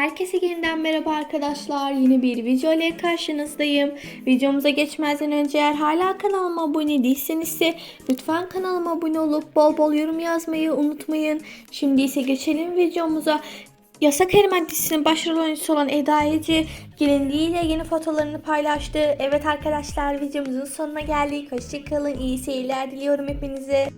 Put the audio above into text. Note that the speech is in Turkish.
Herkese yeniden merhaba arkadaşlar. Yeni bir video ile karşınızdayım. Videomuza geçmeden önce eğer hala kanalıma abone değilseniz ise lütfen kanalıma abone olup bol bol yorum yazmayı unutmayın. Şimdi ise geçelim videomuza. Yasak Elma dizisinin başrol oyuncusu olan Eda Ece gelinliğiyle yeni fotolarını paylaştı. Evet arkadaşlar videomuzun sonuna geldik. Hoşçakalın. İyi seyirler diliyorum hepinize.